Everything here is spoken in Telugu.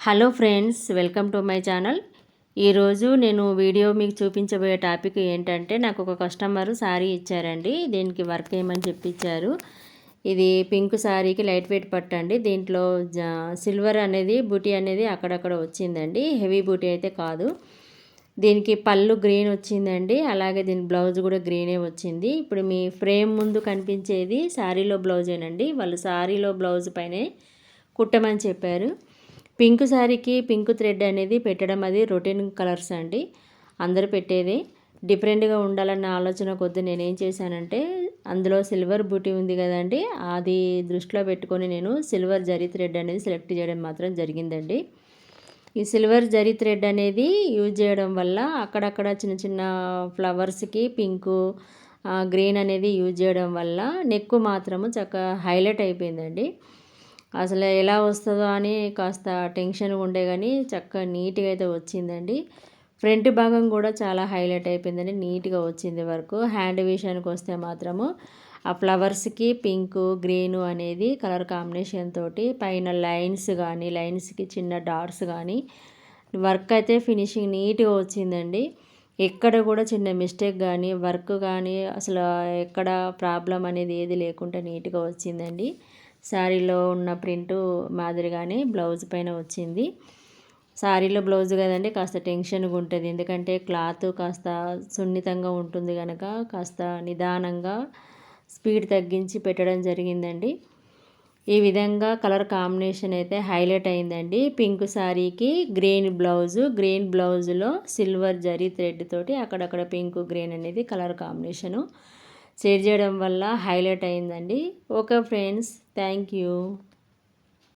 Hello friends welcome to my channel. ఈరోజు నేను వీడియో మీకు చూపించబోయే టాపిక్ ఏంటంటే నాకు ఒక కస్టమర్ శారీ ఇచ్చారండి. దీనికి వర్క్ ఏమని చెప్పించారు ఇది పింక్ శారీకి లైట్ వెయిట్ పట్టండి దీంట్లో సిల్వర్ అనేది బూటీ అనేది అక్కడక్కడ వచ్చిందండి. హెవీ బూటీ అయితే కాదు. దీనికి పళ్ళు గ్రీన్ వచ్చిందండి. అలాగే దీని బ్లౌజ్ కూడా గ్రీనే వచ్చింది. ఇప్పుడు మీ ఫ్రేమ్ ముందు కనిపించేది శారీలో బ్లౌజేనండి. వాళ్ళు శారీలో బ్లౌజ్ పైనే కుట్టమని చెప్పారు. పింక్ శారీకి పింక్ థ్రెడ్ అనేది పెట్టడం అది రొటీన్ కలర్స్ అండి. అందరూ పెట్టేది. డిఫరెంట్గా ఉండాలన్న ఆలోచన కొద్ది నేనేం చేశానంటే అందులో సిల్వర్ బూటీ ఉంది కదండి అది దృష్టిలో పెట్టుకొని నేను సిల్వర్ జరీ థ్రెడ్ అనేది సెలెక్ట్ చేయడం మాత్రం జరిగిందండి. ఈ సిల్వర్ జరీ థ్రెడ్ అనేది యూజ్ చేయడం వల్ల అక్కడక్కడ చిన్న చిన్న ఫ్లవర్స్కి పింకు గ్రీన్ అనేది యూజ్ చేయడం వల్ల నెక్ మాత్రము చక్కగా హైలైట్ అయిపోయిందండి. అసలు ఎలా వస్తుందో అని కాస్త టెన్షన్ ఉండే కానీ చక్కగా నీట్గా అయితే వచ్చిందండి. ఫ్రంట్ భాగం కూడా చాలా హైలైట్ అయిపోయిందండి నీట్గా వచ్చింది వరకు. హ్యాండ్ విషయానికి వస్తే మాత్రము ఆ ఫ్లవర్స్కి పింక్ గ్రీన్ అనేది కలర్ కాంబినేషన్ తోటి పైన లైన్స్ కానీ లైన్స్కి చిన్న డాట్స్ కానీ వర్క్ అయితే ఫినిషింగ్ నీట్గా వచ్చిందండి. ఎక్కడ కూడా చిన్న మిస్టేక్ కానీ వర్క్ కానీ అసలు ఎక్కడ ప్రాబ్లం అనేది ఏది లేకుండా నీట్గా వచ్చిందండి. శారీలో ఉన్న ప్రింటు మాదిరిగానే బ్లౌజ్ పైన వచ్చింది. శారీలో బ్లౌజ్ కదండి కాస్త టెన్షన్గా ఉంటుంది. ఎందుకంటే క్లాత్ కాస్త సున్నితంగా ఉంటుంది కనుక కాస్త నిదానంగా స్పీడ్ తగ్గించి పెట్టడం జరిగిందండి. ఈ విధంగా కలర్ కాంబినేషన్ అయితే హైలైట్ అయిందండి. పింక్ శారీకి గ్రీన్ బ్లౌజు గ్రీన్ బ్లౌజులో సిల్వర్ జరీ థ్రెడ్ తోటి అక్కడక్కడ పింక్ గ్రీన్ అనేది కలర్ కాంబినేషను షేర్ చేయడం వల్ల హైలైట్ అయిందండి. Okay friends thank you.